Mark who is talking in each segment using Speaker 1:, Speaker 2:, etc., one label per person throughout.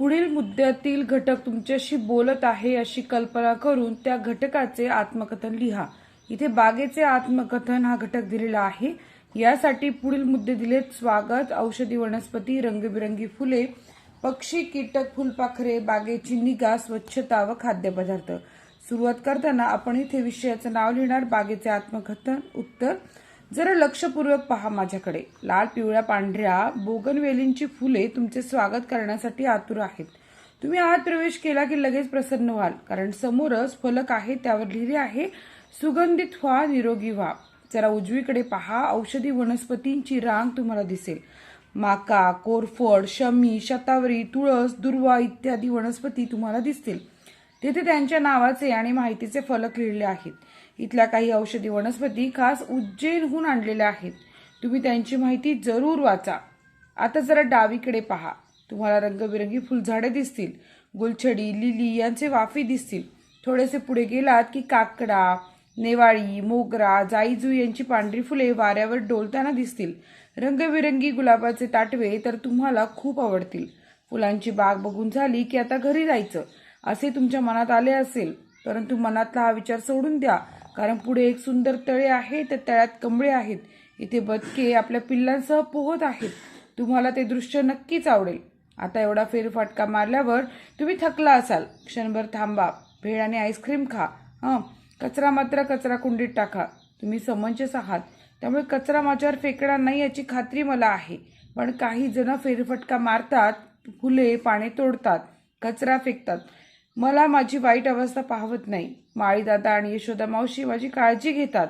Speaker 1: पुढील मुद्द्यातील घटक तुमच्याशी बोलत आहे अशी कल्पना करून त्या घटकाचे आत्मकथन लिहा. इथे बागेचे आत्मकथन हा घटक दिलेला आहे. यासाठी पुढील मुद्दे दिलेत स्वागत औषधी वनस्पती रंगबिरंगी फुले पक्षी कीटक फुलपाखरे बागेची निगा स्वच्छता व खाद्यपदार्थ. सुरुवात करताना आपण इथे विषयाचं नाव लिहिणार बागेचे आत्मकथन उत्तर. जरा लक्षपूर्वक पहा माझ्याकडे. लाल पिवळ्या पांढऱ्या बोगनवेलींची फुले तुमचे स्वागत करण्यासाठी आतुर आहेत. तुम्ही आत प्रवेश केला की लगेच प्रसन्न व्हाल कारण समोरच फलक आहे त्यावर लिहिले आहे सुगंधित व्हा निरोगी व्हा. जरा उजवीकडे पहा औषधी वनस्पतींची रांग तुम्हाला दिसेल. माका कोरफड शमी शतावरी तुळस दुर्वा इत्यादी वनस्पती तुम्हाला दिसतील. तेथे त्यांच्या नावाचे आणि माहितीचे फलक लिहिले आहेत. इथल्या काही औषधी वनस्पती खास उज्जैनहून आणलेल्या आहेत. तुम्ही त्यांची माहिती जरूर वाचा. आता जरा डावीकडे पहा. तुम्हाला रंगबिरंगी फुलझाडे दिसतील. गुलछडी लिली यांचे वाफी दिसतील. थोडेसे पुढे गेलात की काकडा नेवाळी मोगरा जाईजू यांची पांढरी फुले वाऱ्यावर डोलताना दिसतील. रंगबिरंगी गुलाबाचे ताटवे तर तुम्हाला खूप आवडतील. फुलांची बाग बघून झाली की आता घरी जायचं. असे तुमच्या मनात आले असेल परंतु मनातला हा विचार सोडून द्या. कारण पुढे एक सुंदर तळे आहे त्या तळ्यात कमळे आहेत. इथे बदके आपल्या पिल्लांसह पोहत आहेत. तुम्हाला ते दृश्य नक्कीच आवडेल. आता एवढा फेरफाटका मारल्यावर तुम्ही थकला असाल. क्षणभर थांबा. भेळ आणि आईस्क्रीम खा. हं. कचरा मात्र कचरा कुंडीत टाका. तुम्ही समंजस आहात. त्यामुळे कचरा माझ्यावर फेकणार नाही याची खात्री मला आहे. पण काही जण फेरफटका मारतात फुले पाने तोडतात कचरा फेकतात. मला माझी वाईट अवस्था पाहवत नाही. माळीदादा आणि यशोदा मावशी माझी काळजी घेतात.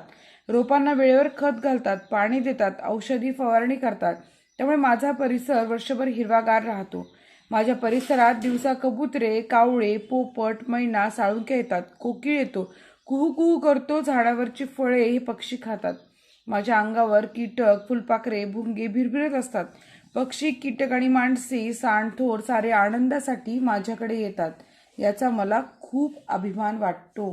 Speaker 1: रोपांना वेळेवर खत घालतात पाणी देतात औषधी फवारणी करतात. त्यामुळे माझा परिसर वर्षभर हिरवागार राहतो. माझ्या परिसरात दिवसा कबुतरे कावळे पोपट मैना साळुंके येतात. कोकिळ येतो. कुहू कुहू करतो झाडावरची फळे हे पक्षी खातात. माझ्या अंगावर कीटक फुलपाखरे भुंगे भिरभिरत असतात. पक्षी कीटक आणि माणसे सांडथोर सारे आनंदासाठी माझ्याकडे येतात. याचा मला खूप अभिमान वाटतो.